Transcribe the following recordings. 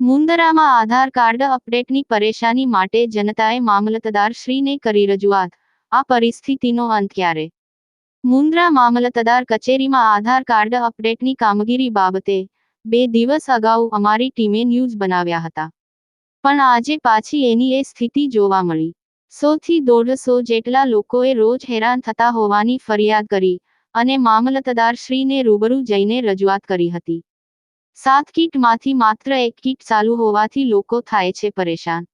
મુંદરામાં આધાર card અપડેટની પરેશાની માટે જનતાએ મામલતદાર શ્રીને કરી રજૂઆત. આ પરિસ્થિતિનો અંત ક્યારે? મુંદ્રા મામલતદાર કચેરીમાં આધાર કાર્ડ અપડેટની કામગીરી બાબતે બે દિવસ અગાઉ અમારી ટીમે ન્યૂઝ બનાવ્યા હતા. પણ આજે પાછી એની એ સ્થિતિ જોવા મળી. સોથી દોઢસો જેટલા લોકોએ રોજ હેરાન થતા હોવાની ફરિયાદ કરી અને મામલતદાર શ્રીને રૂબરૂ જઈને રજૂઆત કરી હતી. સાત કીટમાંથી માત્ર એક કીટ ચાલુ હોવાથી લોકો થાય છે પરેશાન.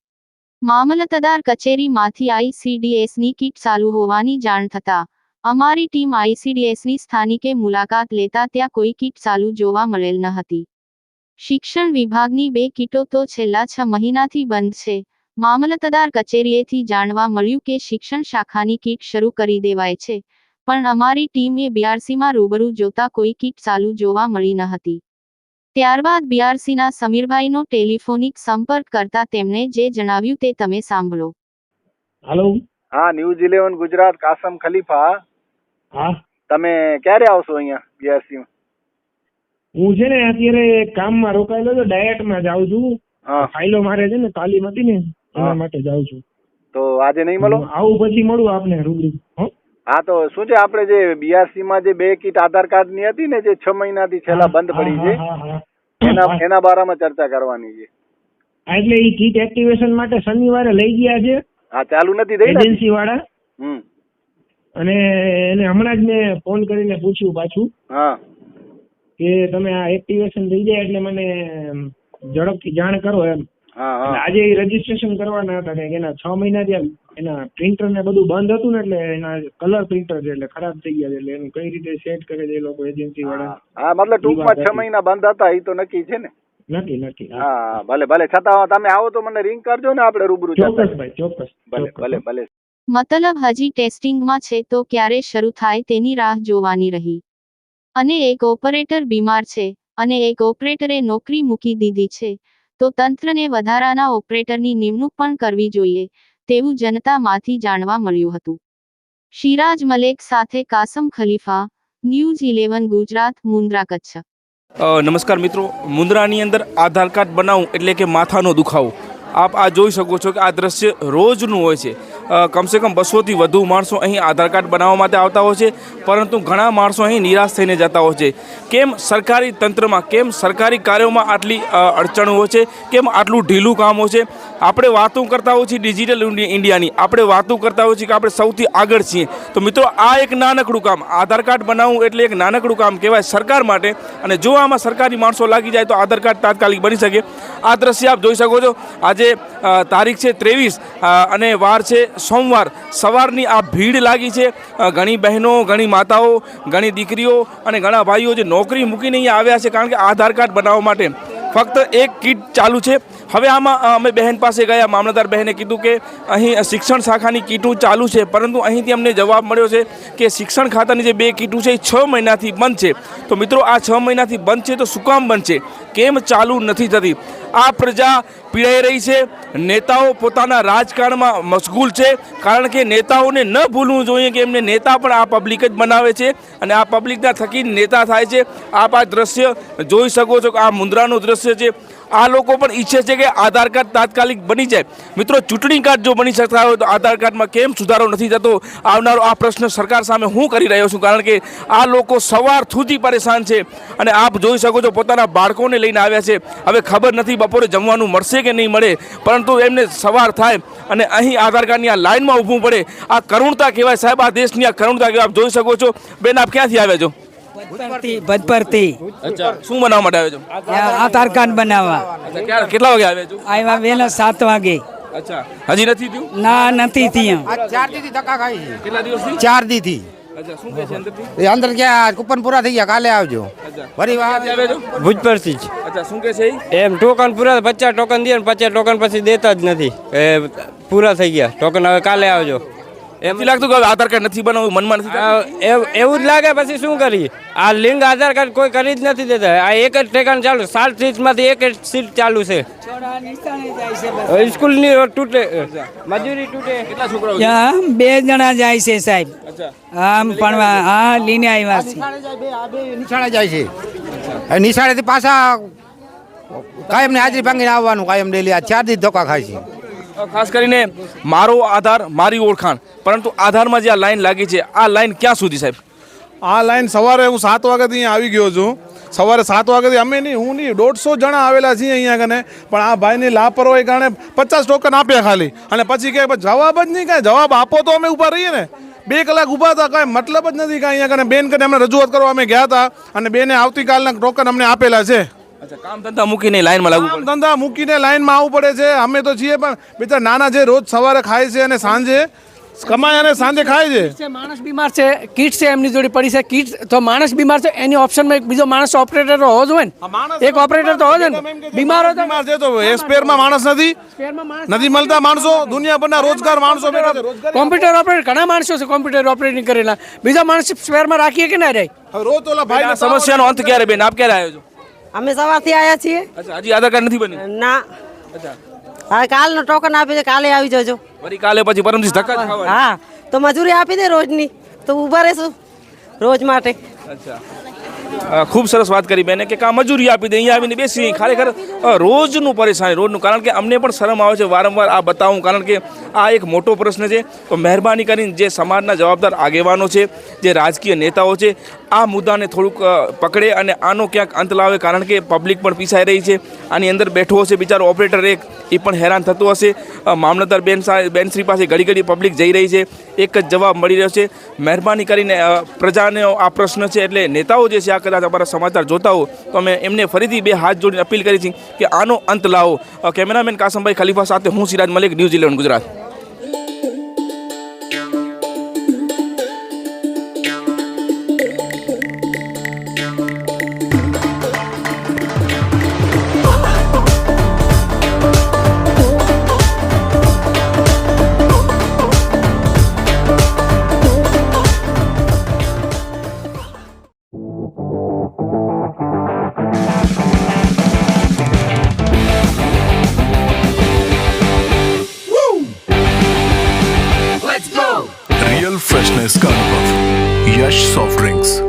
મામલતદાર કચેરીમાંથી આઈસીડીએસની કીટ ચાલુ હોવાની જાણ થતા અમારી ટીમ આઈસીડીએસની સ્થાનિકે મુલાકાત લેતા ત્યાં કોઈ કીટ ચાલુ જોવા મળેલ ન હતી. શિક્ષણ વિભાગની બે કીટો તો છેલ્લા છ મહિનાથી બંધ છે મામલતદાર કચેરીએથી જાણવા મળ્યું કે શિક્ષણ શાખાની કીટ શરૂ કરી દેવાય છે પણ અમારી ટીમે બીઆરસીમાં રૂબરૂ જોતા કોઈ કીટ ચાલુ જોવા મળી ન હતી. ત્યારબાદ બીઆરસીના સમીરભાઈનો ટેલિફોનિક સંપર્ક કરતા તેમણે જે જણાવ્યું તે તમે સાંભળો. હેલો. હા ન્યૂઝ ઇલેવન ગુજરાત કાસમ ખલીફા. હા. તમે ક્યારે આવશો અહીંયા બીઆરસી હું છે ને અત્યારે કામમાં રોકાયેલો છું ડાયટમાં જાઉં છું. ફાઇલો મારે છે ને તાલીમ હતી ને એના. માટે જાઉં છું. તો આજે નહીં મળો? આવું પછી મળું આપને રૂબરૂ હા? તો શું છે આપણે જે બીઆરસી માં જે બે કીટ આધાર કાર્ડની હતી ને જે છ મહિનાથી છેલ્લા બંધ પડી છે. એના એના બારામાં ચર્ચા કરવાની છે. એટલે એ કીટ એક્ટિવેશન માટે શનિવારે લઈ ગયા છે હા ચાલુ નથી થઈ એજન્સી વાળા હમ. અને એને હમણાં જ મેં ફોન કરીને પૂછ્યું પાછું હા. કે તમે આ એક્ટિવેશન થઈ જાય એટલે મને ઝડપથી જાણ કરો એમ. આજે રજીસ્ટ્રેશન કરવાના હતા કે એના છ મહિના આમ એના પ્રિન્ટર ને બધું બંધ હતું ને એટલે એના કલર પ્રિન્ટર છે એટલે ખરાબ થઈ ગયા છે એટલે એનું કઈ રીતે સેટ કરે છે એ લોકો એજન્સી વાળા? હા મતલબ ટૂંકમાં છ મહિના બંધ હતા એ તો નક્કી છે ને? નક્કી નક્કી હા. હા ભલે ભલે છતાં તમે આવો તો મને રિંગ કરજો ને આપણે રૂબરૂ ચોક્કસ ભાઈ ચોક્કસ ભલે ભલે ભલે. મતલબ હજી ટેસ્ટિંગમાં છે તો ક્યારે શરૂ થાય તેની રાહ જોવાની રહી. અને એક ઓપરેટર બીમાર છે અને એક ઓપરેટરે નોકરી મૂકી દીધી છે. તો તંત્રને વધારાના ઓપરેટરની નિમણૂક પણ કરવી જોઈએ, તેવું જનતામાંથી જાણવા મળ્યું હતું. શિરાજ મલેક સાથે કાસમ ખલીફા, ન્યૂઝ ઇલેવન, ગુજરાત, મુન્દ્રા કચ્છ. નમસ્કાર મિત્રો. મુન્દ્રાની અંદર આધાર કાર્ડ બનાવવું એટલે કે માથાનો દુખાવો. આપ આ જોઈ શકો છો કે આ દ્રશ્ય રોજનું હોય છે. કમસે કમ બસોથી વધુ માણસો અહીં આધાર કાર્ડ બનાવવા માટે આવતા હોય છે, પરંતુ ઘણા માણસો અહીં નિરાશ થઈને જતા હોય છે. કેમ સરકારી તંત્રમાં, કેમ સરકારી કાર્યોમાં આટલી અડચણ હોય છે? કેમ આટલું ઢીલું કામ હોય છે? આપણે વાતો કરતા હોઈએ છીએ ડિજિટલ ઇન્ડિયાની. આપણે વાતો કરતા હોઈએ છીએ કે આપણે સૌથી આગળ છીએ. તો મિત્રો, આ એક નાનકડું કામ. આધાર કાર્ડ બનાવવું એટલે એક નાનકડું કામ કહેવાય સરકાર માટે. અને જો આમાં સરકારી માણસો લાગી જાય તો આધાર કાર્ડ તાત્કાલિક બની શકે. આ દ્રશ્ય આપ જોઈ શકો છો. આજે તારીખ છે ત્રેવીસ અને વાર છે સોમવાર સવારની આ ભીડ લાગી છે. ઘણી બહેનો, ઘણી માતાઓ, ઘણી દીકરીઓ અને ઘણા ભાઈઓ જે નોકરી મૂકીને અહીંયા આવ્યા છે કારણ કે આધાર કાર્ડ બનાવવા માટે. ફક્ત એક કીટ ચાલુ છે. હવે આમાં અમે બહેન પાસે ગયા. મામલતદાર બહેને કીધું કે અહીં શિક્ષણ શાખાની કીટું ચાલુ છે. પરંતુ અહીંથી અમને જવાબ મળ્યો છે કે શિક્ષણ ખાતાની જે બે કીટું છે એ છ મહિનાથી બંધ છે. તો મિત્રો, આ છ મહિનાથી બંધ છે તો શું કામ બંધ છે? કેમ ચાલુ નથી થતી? આ પ્રજા પીડાઈ રહી છે. નેતાઓ પોતાના રાજકારણમાં મશગુલ છે. કારણ કે નેતાઓને ન ભૂલવું જોઈએ કે એમને નેતા પણ આ પબ્લિક જ બનાવે છે. અને આ પબ્લિકના થકી નેતા થાય છે. આપ આ દ્રશ્ય જોઈ શકો છો કે આ મુન્દ્રાનું દ્રશ્ય છે. આ લોકો પણ ઈચ્છે છે કે આધાર કાર્ડ તાત્કાલિક બની જાય. મિત્રો, ચૂંટણી કાર્ડ જો બની શકતા હોય તો આધાર કાર્ડમાં કેમ સુધારો નથી થતો? આવનારો આ પ્રશ્ન સરકાર સામે હું કરી રહ્યો છું કારણ કે આ લોકો સવાર સુધી પરેશાન છે અને આપ જોઈ શકો છો પોતાના બાળકોને લઈને આવ્યા છે. હવે ખબર નથી બપોરે જમવાનું મળશે કે નહીં મળે, પરંતુ એમને સવાર થાય અને અહીં આધાર કાર્ડની આ લાઇનમાં ઊભું પડે. આ કરુણતા કહેવાય સાહેબ, આ દેશની આ કરુણતા કહેવાય. આપ જોઈ શકો છો. બેન, આપ ક્યાંથી આવ્યા છો? ભદપરથી ભદપરથી અચ્છા શું બનાવવા માટે આવ્યા છો? ત્યાં આધાર કાર્ડ બનાવવા. કેટલા વાગે આવ્યા છો? આવ્યા વહેલા સાત વાગે. અચ્છા હજી નથી થયું? ના નથી ચાર દી થી ધક્કા ખાઈ છે. કેટલા દિવસથી? ચાર દી થી અચ્છા શું કહે છે અંદરથી? એ અંદર ગયા કૂપન પૂરા થઈ ગયા કાલે આવજો. ફરી શું છે એમ ટોકન પૂરા પચાસ ટોકન દે પચાસ ટોકન પછી દેતા જ નથી. પૂરા થઈ ગયા. ટોકન હવે કાલે આવજો. એમ લાગતું કે આધાર કાર્ડ નથી બનાવવું મનમાં નથી એવું જ લાગે પછી શું કરીએ? આ લિંક આધાર કાર્ડ કોઈ કરી જ નથી દેતા. આ એક જ ઠેકાણ ચાલુ સાત સીટમાંથી એક જ સીટ ચાલુ છે. સ્કૂલની તૂટે. મજૂરી તૂટે. કેટલા છોકરાઓ છે? ત્યાં બે જણા જાય છે સાહેબ. આમ પણ હા લઈને આવ્યા છે. નિશાળે જાય છે. નિશાળેથી પાછા કાયમ ને હાજરી ભાંગીને આવવાનું કાયમ ડેલી આ ચાર દિવસ ધોકા ખાય છે. ખાસ કરીને મારો આધાર, મારી ઓળખાણ. પરંતુ આધારમાં જે આ લાઈન લાગી છે, આ લાઈન ક્યાં સુધી સાહેબ? આ લાઈન સવારે હું સાત વાગ્યાથી અહીંયા આવી ગયો છું. સવારે સાત વાગ્યાથી અમે નહીં, હું નહીં, દોઢસો જણા આવેલા છીએ અહીંયા કને પણ આ ભાઈની લાપરવાહી કારણે પચાસ ટોકન આપ્યા ખાલી. અને પછી કહે જવાબ જ નહીં કાંઈ, જવાબ આપો તો અમે ઊભા રહીએ ને. બે કલાક ઊભા હતા, કાંઈ મતલબ જ નથી કાંઈ અહીંયા કને બેન કરીને અમને રજૂઆત કરવા અમે ગયા હતા. અને બેને આવતીકાલના ટોકન અમને આપેલા છે. અચ્છા કામ ધંધા મૂકીને લાઈનમાં લાગવું કામ ધંધા મૂકીને લાઈનમાં આવવું પડે છે. અમે તો છીએ પણ બીજા નાના રોજ સવારે ખાય છે અને સાંજે કમાય અને સાંજે ખાય છે. માણસ બીમાર છે કીટ છે એમની જોડે પડી છે. કીટ તો માણસ બીમાર છે એની ઓપ્શનમાં એક બીજો માણસ ઓપરેટર તો હોવો જોઈએ ને. એક ઓપરેટર તો હોવો જોઈએ ને. બીમાર હોય બીમાર છે તો એસ્પેરમાં માણસ નથી. સ્પેરમાં માણસ નથી મળતા માણસો દુનિયાભરના રોજગાર માણસો બેઠા છે. કોમ્પ્યુટર ઓપરેટર ઘણા માણસો છે કોમ્પ્યુટર ઓપરેટિંગ કરેલા બીજા માણસ સ્પેરમાં રાખીએ કે ના રહે રોજ ઓલા ભાઈ સમસ્યાનો અંત ક્યારે બેન? આપ ક્યારે આવ્યો છો? અમે સવારથી આવ્યા છીએ. અચ્છા હજી આધાર કાર્ડ નથી બન્યું? ના. અચ્છા. હવે કાલનો ટોકન આપી દે કાલે આવી જજો. વળી કાલે પછી પરમજી ધક્કા જ ખાવાના. હા તો મજૂરી આપી દે રોજની. તો ઊભા રહેશું રોજ માટે. અચ્છા. ખૂબ સરસ વાત કરી બેને કે કા મજૂરી આપી દે, અહીંયા આવીને બેસી ખરેખર રોજનું પરેશાની, રોજનું. કારણ કે અમને પણ શરમ આવે છે, વારંવાર આ બતાવું, કારણ કે આ એક મોટો પ્રશ્ન છે. તો મહેરબાની કરીને જે સમાજના જવાબદાર આગેવાનો છે, જે રાજકીય નેતાઓ છે, આ મુદ્દાને થોડુંક પકડે અને આનો ક્યાંક અંત લાવે, કારણ કે પબ્લિક પણ પીસાઈ રહી છે. આની અંદર બેઠો હશે બિચારો ઓપરેટર એક, એ પણ હેરાન થતું હશે. મામલતદાર બેન બેનશ્રી પાસે ઘડી ઘડી પબ્લિક જઈ રહી છે. એક જ જવાબ મળી રહ્યો છે. મહેરબાની કરીને પ્રજાને આ પ્રશ્ન છે, એટલે નેતાઓ જે છે કદાચ અમારા સમાચાર જોતા હો, તો અમે એમને ફરીથી બે હાથ જોડીને અપીલ કરી છે કે આનો અંત લાવો. કેમેરામેન કાસમભાઈ ખલીફા સાથે હું Siraj Malik news eleven Gujarat. soft drinks.